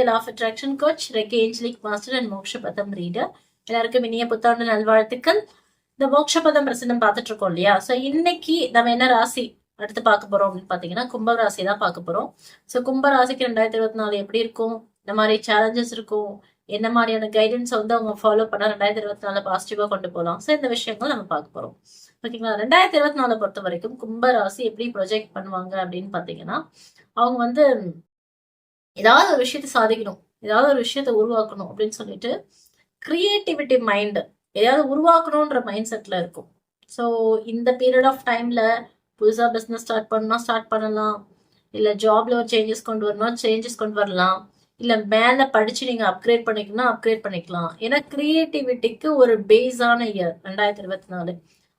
India law of attraction coach reiki angelic master and மோக்ஷபதம் reader எல்லாருக்கும் இனிய புத்தாண்டு நல்வாழ்த்துக்கள். இந்த மோக்ஷபதம் பிரசனம் பார்த்துட்டு இருக்கோம் இல்லையா? ஸோ இன்னைக்கு நம்ம என்ன ராசி அடுத்து பார்க்க போறோம் அப்படின்னு பாத்தீங்கன்னா கும்ப ராசி தான் பார்க்க போறோம். ஸோ கும்ப ராசிக்கு ரெண்டாயிரத்தி இருபத்தி நாலு எப்படி இருக்கும்? இந்த மாதிரி சேலஞ்சஸ் இருக்கும். என்ன மாதிரியான கைடன்ஸ் வந்து அவங்க ஃபாலோ பண்ணா ரெண்டாயிரத்தி இருபத்தி நாலு பாசிட்டிவா கொண்டு போகலாம் ஸோ இந்த விஷயங்கள் நம்ம பார்க்க போறோம். ஓகேங்களா? ரெண்டாயிரத்தி இருபத்தி நாலு பொறுத்த வரைக்கும் கும்ப ராசி எப்படி ப்ரொஜெக்ட் பண்ணுவாங்க அப்படின்னு பாத்தீங்கன்னா அவங்க வந்து ஏதாவது ஒரு விஷயத்த சாதிக்கணும் ஏதாவது ஒரு விஷயத்த உருவாக்கணும் அப்படின்னு சொல்லிட்டு கிரியேட்டிவிட்டி மைண்டு ஏதாவது உருவாக்கணுன்ற மைண்ட் செட்டில் இருக்கும். ஸோ இந்த பீரியட் ஆஃப் டைமில் புதுசாக பிஸ்னஸ் ஸ்டார்ட் பண்ணால் ஸ்டார்ட் பண்ணலாம். இல்லை ஜாப்ல ஒரு சேஞ்சஸ் கொண்டு வரணும் சேஞ்சஸ் கொண்டு வரலாம். இல்லை மேலே படிச்சு நீங்கள் அப்கிரேட் பண்ணிக்கணும்னா அப்கிரேட் பண்ணிக்கலாம். ஏன்னா கிரியேட்டிவிட்டிக்கு ஒரு பேஸான இயர் ரெண்டாயிரத்தி இருபத்தி நாலு.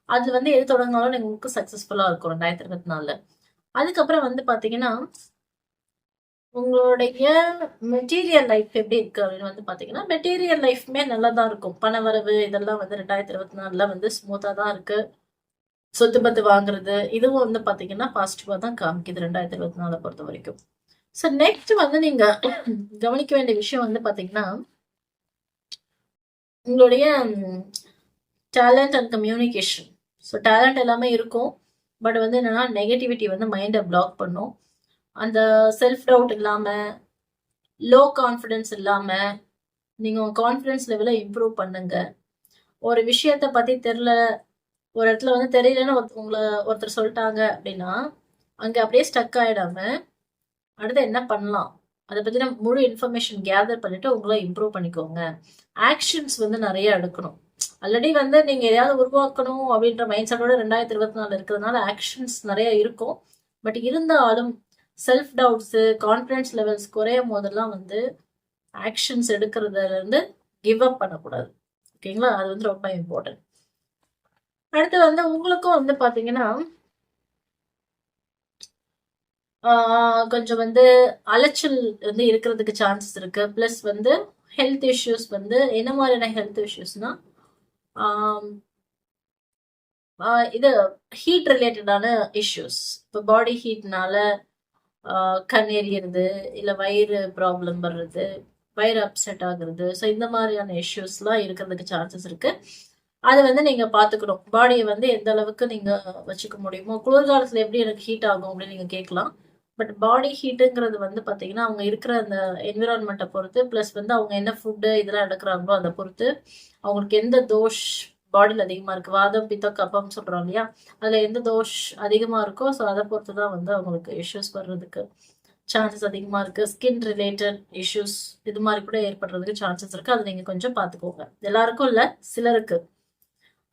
அது வந்து எது தொடங்கினாலும் உங்களுக்கு சக்ஸஸ்ஃபுல்லாக இருக்கும் ரெண்டாயிரத்தி இருபத்தி நாலில். அதுக்கப்புறம் வந்து பார்த்தீங்கன்னா உங்களுடைய மெட்டீரியல் லைஃப் எப்படி இருக்கு அப்படின்னு வந்து பாத்தீங்கன்னா மெட்டீரியல் லைஃப்மே நல்லா தான் இருக்கும். பண வரவு இதெல்லாம் வந்து ரெண்டாயிரத்தி இருபத்தி நாலுல வந்து ஸ்மூத்தா தான் இருக்கு. சொத்து பத்து வாங்குறது இதுவும் வந்து பாத்தீங்கன்னா பாசிட்டிவா தான் காமிக்குது ரெண்டாயிரத்தி இருபத்தி நாலை பொறுத்த வரைக்கும். ஸோ நெக்ஸ்ட் வந்து நீங்க கவனிக்க வேண்டிய விஷயம் வந்து பாத்தீங்கன்னா உங்களுடைய talent and communication so talent எல்லாமே இருக்கும். பட் வந்து என்னன்னா நெகட்டிவிட்டி வந்து மைண்டை பிளாக் பண்ணும். அந்த செல்ஃப் டவுட் இல்லாம லோ கான்ஃபிடென்ஸ் இல்லாம நீங்க உங்க கான்ஃபிடென்ஸ் லெவலை இம்ப்ரூவ் பண்ணுங்க. ஒரு விஷயத்த பத்தி தெரில ஒரு இடத்துல வந்து தெரியலன்னு உங்களை ஒருத்தர் சொல்லிட்டாங்க அப்படின்னா அங்க அப்படியே ஸ்டக் ஆயிடாம அடுத்து என்ன பண்ணலாம்? அதை பத்தின முழு இன்ஃபர்மேஷன் கேதர் பண்ணிட்டு உங்களை இம்ப்ரூவ் பண்ணிக்கோங்க. ஆக்ஷன்ஸ் வந்து நிறைய எடுக்கணும். ஆல்ரெடி வந்து நீங்க எதையாவது உருவாக்கணும் அப்படின்ற மைண்ட் செட்டோட ரெண்டாயிரத்தி இருபத்தி நாலு இருக்கிறதுனால ஆக்ஷன்ஸ் நிறைய இருக்கும். பட் இருந்தாலும் செல்ஃப் டவுட்ஸு கான்ஃபிடென்ஸ் லெவல்ஸ் குறையும் போதெல்லாம் வந்து ஆக்ஷன்ஸ் எடுக்கிறதுலேருந்து கிவ் அப் பண்ணக்கூடாது. ஓகேங்களா அது வந்து ரொம்ப இம்பார்ட்டன்ட் அடுத்து வந்து உங்களுக்கும் வந்து பார்த்தீங்கன்னா கொஞ்சம் வந்து அலைச்சல் வந்து இருக்கிறதுக்கு சான்சஸ் இருக்கு. ப்ளஸ் வந்து ஹெல்த் இஷ்யூஸ் வந்து என்ன மாதிரியான ஹெல்த் இஷ்யூஸ்னா இது ஹீட் ரிலேட்டடான இஷ்யூஸ் இப்போ பாடி ஹீட்னால கண் எரியறது இல்லை வயிறு ப்ராப்ளம் வர்றது வயிறு அப்செட் ஆகுறது. ஸோ இந்த மாதிரியான இஷ்யூஸ்லாம் இருக்கிறதுக்கு சான்சஸ் இருக்கு. அதை வந்து நீங்க பாத்துக்கணும் பாடியை வந்து எந்த அளவுக்கு நீங்க வச்சுக்க முடியுமோ குளிர்காலத்துல எப்படி எனக்கு ஹீட் ஆகும் அப்படின்னு நீங்க கேட்கலாம். பட் பாடி ஹீட்டுங்கிறது வந்து பார்த்தீங்கன்னா அவங்க இருக்கிற அந்த என்விரான்மெண்ட்டை பொறுத்து ப்ளஸ் வந்து அவங்க என்ன ஃபுட்டு இதெல்லாம் எடுக்கிறாங்களோ அதை பொறுத்து அவங்களுக்கு எந்த தோஷ் பாடியில் அதிகமா இருக்கு. வாதம் பித்தம் கப்பம் சொல்றோம் இல்லையா? அதில் எந்த தோஷ் அதிகமா இருக்கோ ஸோ அதை பொறுத்து தான் வந்து அவங்களுக்கு இஷ்யூஸ் வர்றதுக்கு சான்சஸ் அதிகமா இருக்கு. ஸ்கின் ரிலேட்டட் இஷ்யூஸ் இது மாதிரி கூட ஏற்படுறதுக்கு சான்சஸ் இருக்கு. அதை நீங்க கொஞ்சம் பார்த்துக்கோங்க. எல்லாருக்கும் இல்ல சிலருக்கு.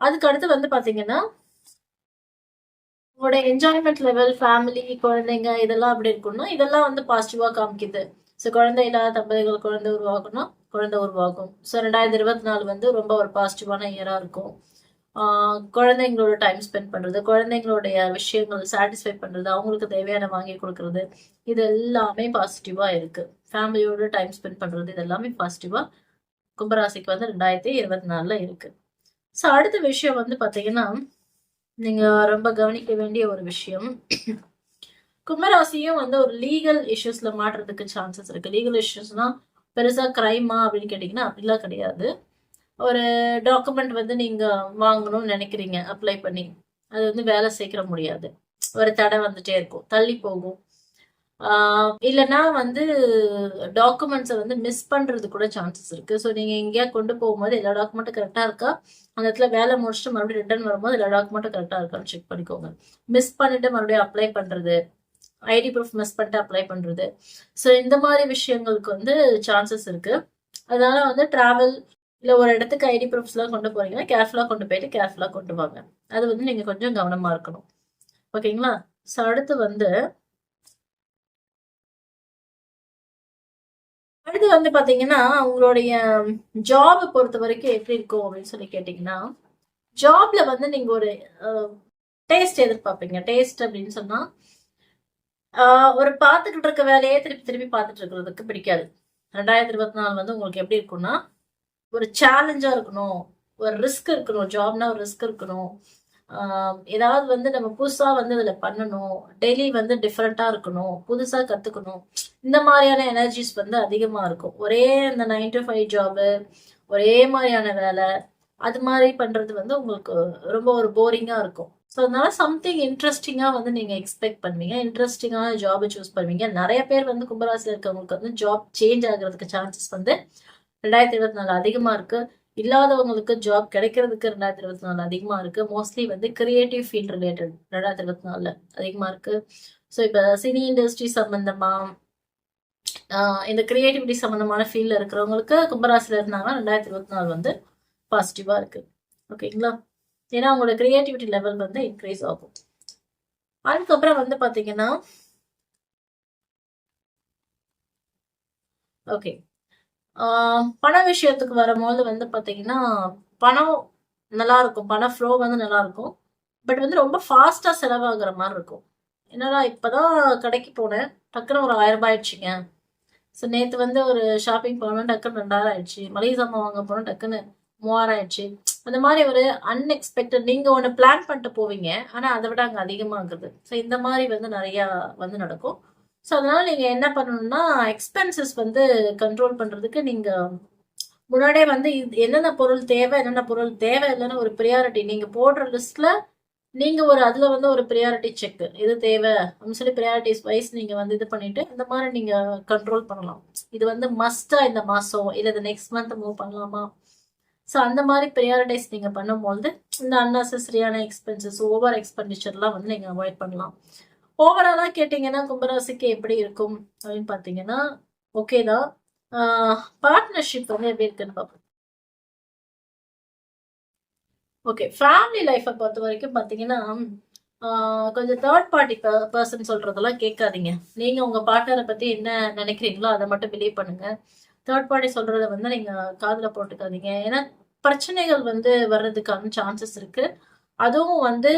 அதுக்கு அடுத்து வந்து பாத்தீங்கன்னா உங்களோட என்ஜாய்மெண்ட் லெவல் ஃபேமிலி குழந்தைங்க இதெல்லாம் அப்படி இருக்கும்னா இதெல்லாம் வந்து பாசிட்டிவாக காமிக்குது. ஸோ குழந்தை இல்லாத தம்பதிகள் குழந்தை உருவாகணும் குழந்தை உருவாகும் ஸோ ரெண்டாயிரத்தி இருபத்தி நாலு வந்து ரொம்ப ஒரு பாசிட்டிவான இயராக இருக்கும். குழந்தைங்களோட டைம் ஸ்பெண்ட் பண்ணுறது குழந்தைங்களுடைய விஷயங்கள் சாட்டிஸ்ஃபை பண்ணுறது அவங்களுக்கு தேவையான வாங்கி கொடுக்கறது இது எல்லாமே பாசிட்டிவாக இருக்குது ஃபேமிலியோட டைம் ஸ்பெண்ட் பண்ணுறது இது எல்லாமே பாசிட்டிவாக கும்பராசிக்கு வந்து ரெண்டாயிரத்தி இருபத்தி நாலில் இருக்குது ஸோ அடுத்த விஷயம் வந்து பார்த்தீங்கன்னா நீங்கள் ரொம்ப கவனிக்க வேண்டிய ஒரு விஷயம். கும்பராசியும் வந்து ஒரு லீகல் இஷ்யூஸ்ல மாட்டுறதுக்கு சான்சஸ் இருக்கு. லீகல் இஷ்யூஸ்னா பெருசா கிரைமா அப்படின்னு கேட்டீங்கன்னா அப்படிலாம் கிடையாது. ஒரு டாக்குமெண்ட் வந்து நீங்க வாங்கணும்னு நினைக்கிறீங்க அப்ளை பண்ணி அது வந்து வேலை சேர்க்கிற முடியாது. ஒரு தடை வந்துட்டே இருக்கும் தள்ளி போகும். ஆஹ் இல்லைன்னா வந்து டாக்குமெண்ட்ஸை வந்து மிஸ் பண்றது கூட சான்சஸ் இருக்கு. ஸோ நீங்க எங்கேயா கொண்டு போகும்போது எல்லா டாக்குமெண்ட்டும் கரெக்டா இருக்கா? அந்த இடத்துல வேலை முடிச்சுட்டு மறுபடியும் ரிட்டர்ன் வரும்போது எல்லா டாக்குமெண்ட்டும் கரெக்டா இருக்கான்னு செக் பண்ணிக்கோங்க. மிஸ் பண்ணிட்டு மறுபடியும் அப்ளை பண்றது ஐடி ப்ரூஃப் மிஸ் பண்ணிட்டு அப்ளை பண்றது. ஸோ இந்த மாதிரி விஷயங்களுக்கு வந்து சான்சஸ் இருக்கு. அதனால வந்து ட்ராவல் இல்லை ஒரு இடத்துக்கு ஐடி ப்ரூஃப்ஸ்லாம் கொண்டு போறீங்கன்னா கேர்ஃபுல்லாக கொண்டு போயிட்டு கேர்ஃபுல்லாக கொண்டு வாங்க. அது வந்து நீங்க கொஞ்சம் கவனமா இருக்கணும். ஓகேங்களா? ஸோ அடுத்து வந்து அடுத்து வந்து பாத்தீங்கன்னா உங்களுடைய ஜாபை பொறுத்த வரைக்கும் எப்படி இருக்கும் அப்படின்னு சொல்லி கேட்டிங்கன்னா ஜாப்ல வந்து நீங்க ஒரு டேஸ்ட் எதிர்பார்ப்பீங்க. டேஸ்ட் அப்படின்னு சொன்னா ஒரு பார்த்துக்கிட்டு இருக்க வேலையே திருப்பி திருப்பி பார்த்துட்டு இருக்கிறதுக்கு பிடிக்காது. ரெண்டாயிரத்தி இருபத்தி நாலு வந்து உங்களுக்கு எப்படி இருக்கும்னா ஒரு சேலஞ்சாக இருக்கணும் ஒரு ரிஸ்க் இருக்கணும் ஜாப்னா ஒரு ரிஸ்க் இருக்கணும். ஏதாவது வந்து நம்ம புதுசாக வந்து இதில் பண்ணணும் டெய்லி வந்து டிஃப்ரெண்ட்டாக இருக்கணும் புதுசாக கற்றுக்கணும் இந்த மாதிரியான எனர்ஜிஸ் வந்து அதிகமாக இருக்கும். ஒரே இந்த நைன் டு ஃபைவ் ஜாபு ஒரே மாதிரியான வேலை அது மாதிரி பண்ணுறது வந்து உங்களுக்கு ரொம்ப ஒரு போரிங்காக இருக்கும். ஸோ அதனால சம்திங் இன்ட்ரெஸ்டிங்காக வந்து நீங்கள் எக்ஸ்பெக்ட் பண்ணுவீங்க. இன்ட்ரெஸ்டிங்கான ஜாபை சூஸ் பண்ணுவீங்க. நிறைய பேர் வந்து கும்பராசியில் இருக்கவங்களுக்கு வந்து ஜாப் சேஞ்ச் ஆகிறதுக்கு சான்சஸ் வந்து ரெண்டாயிரத்தி இருபத்தி நாலு அதிகமாக இருக்குது இல்லாதவங்களுக்கு ஜாப் கிடைக்கிறதுக்கு ரெண்டாயிரத்தி இருபத்தி நாலு அதிகமாக இருக்குது மோஸ்ட்லி வந்து கிரியேட்டிவ் ஃபீல்ட் ரிலேட்டட் ரெண்டாயிரத்தி இருபத்தி நாலில் அதிகமாக இருக்குது ஸோ இப்போ சினி இண்டஸ்ட்ரி சம்மந்தமாக இந்த கிரியேட்டிவிட்டி சம்மந்தமான ஃபீல்டில் இருக்கிறவங்களுக்கு கும்பராசியில் இருந்தாங்கன்னா ரெண்டாயிரத்தி இருபத்தி நாலு வந்து பாசிட்டிவாக இருக்குது ஓகேங்களா ஏன்னா அவங்களோட கிரியேட்டிவிட்டி லெவல் வந்து இன்க்ரீஸ் ஆகும். அதுக்கப்புறம் வந்து பார்த்தீங்கன்னா ஓகே பண விஷயத்துக்கு வரும்போது வந்து பார்த்தீங்கன்னா பணம் நல்லா இருக்கும் பண ஃப்ளோ வந்து நல்லா இருக்கும் பட் வந்து ரொம்ப ஃபாஸ்ட்டாக செலவாகிற மாதிரி இருக்கும். என்னடா இப்போதான் கடைக்கு போனேன். டக்குன்னு ஒரு ஆயிரம் ரூபாய் ஆயிடுச்சுங்க. ஸோ நேற்று வந்து ஒரு ஷாப்பிங் போனோம். டக்குன்னு ரெண்டாயிரம் ஆயிடுச்சு. மளிகை சாமான் வாங்க போனோம். டக்குன்னு மூவாயிரம் ஆயிடுச்சு அந்த மாதிரி ஒரு அன்எக்ஸ்பெக்டட் நீங்கள் ஒன்று பிளான் பண்ணிட்டு போவீங்க ஆனால் அதை விட அங்கே அதிகமாகுது. ஸோ இந்த மாதிரி வந்து நிறையா வந்து நடக்கும். ஸோ அதனால நீங்கள் என்ன பண்ணணும்னா எக்ஸ்பென்சஸ் வந்து கண்ட்ரோல் பண்ணுறதுக்கு நீங்கள் முன்னாடியே வந்து இது என்னென்ன பொருள் தேவை என்னென்ன பொருள் தேவை இல்லைன்னு ஒரு ப்ரியாரிட்டி நீங்கள் போடுற லிஸ்ட்டில் நீங்கள் ஒரு அதில் வந்து ஒரு ப்ரியாரிட்டி செக் இது தேவை அப்படின்னு சொல்லி ப்ரியாரிட்டிஸ் வைஸ் நீங்கள் வந்து இது பண்ணிட்டு இந்த மாதிரி நீங்கள் கண்ட்ரோல் பண்ணலாம். இது வந்து மஸ்ட்டாக இந்த மாதம் இல்லை இது நெக்ஸ்ட் மந்த் மூவ் பண்ணலாமா? ஸோ அந்த மாதிரி ப்ரியாரிட்டைஸ் நீங்கள் பண்ணும்போது இந்த அன்னெசரியான எக்ஸ்பென்சஸ் ஓவர் எக்ஸ்பெண்டிச்சர்லாம் வந்து நீங்கள் அவாய்ட் பண்ணலாம். ஓவராலாக கேட்டிங்கன்னா கும்பராசிக்கு எப்படி இருக்கும் அப்படின்னு பார்த்தீங்கன்னா ஓகே தான். பார்ட்னர்ஷிப் வந்து எப்படி இருக்குன்னு பார்ப்போம் ஓகே ஃபேமிலி லைஃப்பை பொறுத்த வரைக்கும் பார்த்தீங்கன்னா கொஞ்சம் தேர்ட் பார்ட்டி பர்சன் சொல்கிறதெல்லாம் கேட்காதீங்க. நீங்கள் உங்கள் பார்ட்னரை பற்றி என்ன நினைக்கிறீங்களோ அதை மட்டும் பிலீவ் பண்ணுங்கள் தேர்ட் பார்ட்டி சொல்கிறத வந்து நீங்கள் காதில் போட்டுக்காதீங்க. ஏன்னா பிரச்சனைகள் வந்து வர்றதுக்கான சான்சஸ் இருக்குது அதுவும் வந்து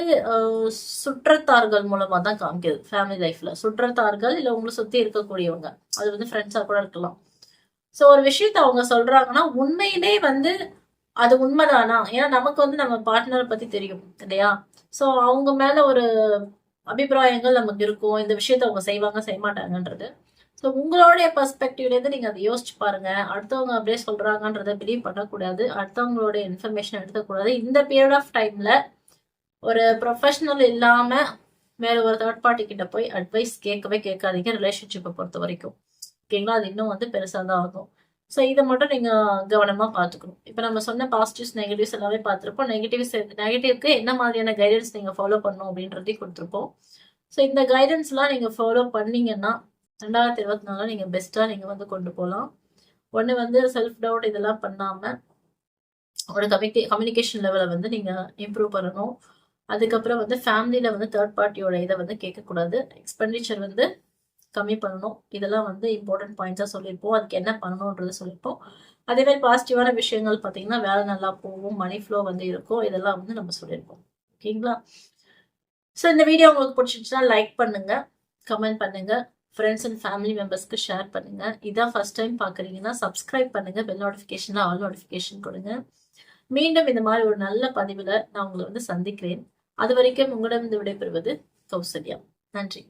சுற்றத்தார்கள் மூலமாக தான் காமிக்குது ஃபேமிலி லைஃப்பில் சுற்றத்தார்கள் இல்லை உங்களை சுற்றி இருக்கக்கூடியவங்க. அது வந்து ஃப்ரெண்ட்ஸாக கூட இருக்கலாம். ஸோ ஒரு விஷயத்த அவங்க சொல்கிறாங்கன்னா உண்மையிலே வந்து அது உண்மைதானா? ஏன்னா நமக்கு வந்து நம்ம பார்ட்னரை பற்றி தெரியும் இல்லையா? ஸோ அவங்க மேலே ஒரு அபிப்பிராயங்கள் நமக்கு இருக்கும். இந்த விஷயத்த அவங்க செய்வாங்க செய்ய மாட்டாங்கன்றது ஸோ உங்களுடைய பர்ஸ்பெக்டிவ்லேருந்து நீங்கள் அதை யோசிச்சு பாருங்க. அடுத்தவங்க அப்படியே சொல்கிறாங்கன்றதை பிலீவ் பண்ணக்கூடாது. அடுத்தவங்களுடைய இன்ஃபர்மேஷன் எடுக்கக்கூடாது இந்த பீரியட் ஆஃப் டைமில் ஒரு ப்ரொஃபஷனல் இல்லாமல் வேற ஒரு தேர்ட் பார்ட்டி கிட்ட போய் அட்வைஸ் கேட்கவே கேட்காதீங்க ரிலேஷன்ஷிப்பை பொறுத்த வரைக்கும். ஓகேங்களா அது இன்னும் வந்து பெருசாக தான் ஆகும். ஸோ இதை மட்டும் நீங்கள் கவனமாக பார்த்துக்கணும். இப்போ நம்ம சொன்ன பாசிட்டிவ்ஸ் நெகட்டிவ்ஸ் எல்லாமே பார்த்துருப்போம். நெகட்டிவ்ஸ் நெகட்டிவ்க்கு என்ன மாதிரியான கைடன்ஸ் நீங்கள் ஃபாலோ பண்ணணும் அப்படின்றதையும் கொடுத்துருப்போம். ஸோ இந்த கைடன்ஸ்லாம் நீங்கள் ஃபாலோ பண்ணீங்கன்னா ரெண்டாயிரத்தி இருபத்தி நாலு நீங்கள் பெஸ்ட்டாக நீங்கள் வந்து கொண்டு போகலாம் ஒன்று வந்து செல்ஃப் டவுட் இதெல்லாம் பண்ணாமல் ஒரு கம்யூனிகே கம்யூனிகேஷன் லெவலை வந்து நீங்கள் இம்ப்ரூவ் பண்ணணும். அதுக்கப்புறம் வந்து ஃபேமிலியில் வந்து தேர்ட் பார்ட்டியோட இதை வந்து கேட்கக்கூடாது. எக்ஸ்பெண்டிச்சர் வந்து கம்மி பண்ணணும். இதெல்லாம் வந்து இம்பார்ட்டன்ட் பாயிண்ட்ஸாக சொல்லியிருப்போம். அதுக்கு என்ன பண்ணணுன்றது சொல்லியிருப்போம். அதே மாதிரி பாசிட்டிவான விஷயங்கள் பார்த்தீங்கன்னா வேலை நல்லா போகும் மணி ஃப்ளோ வந்து இருக்கும். இதெல்லாம் வந்து நம்ம சொல்லியிருப்போம். ஓகேங்களா? ஸோ இந்த வீடியோ உங்களுக்கு பிடிச்சிருச்சுன்னா லைக் பண்ணுங்க கமெண்ட் பண்ணுங்க. ஃப்ரெண்ட்ஸ் அண்ட் ஃபேமிலி மெம்பர்ஸ்க்கு ஷேர் பண்ணுங்க. இதான் ஃபர்ஸ்ட் டைம் பார்க்குறீங்கன்னா சப்ஸ்கிரைப் பண்ணுங்கள் பெல் நோட்டிஃபிகேஷனில் ஆல் நோட்டிஃபிகேஷன் கொடுங்க. மீண்டும் இந்த மாதிரி ஒரு நல்ல பதிவில் நான் உங்களை வந்து சந்திக்கிறேன். அது வரைக்கும் உங்களிடம் விடைபெறுவது கௌசல்யா. நன்றி.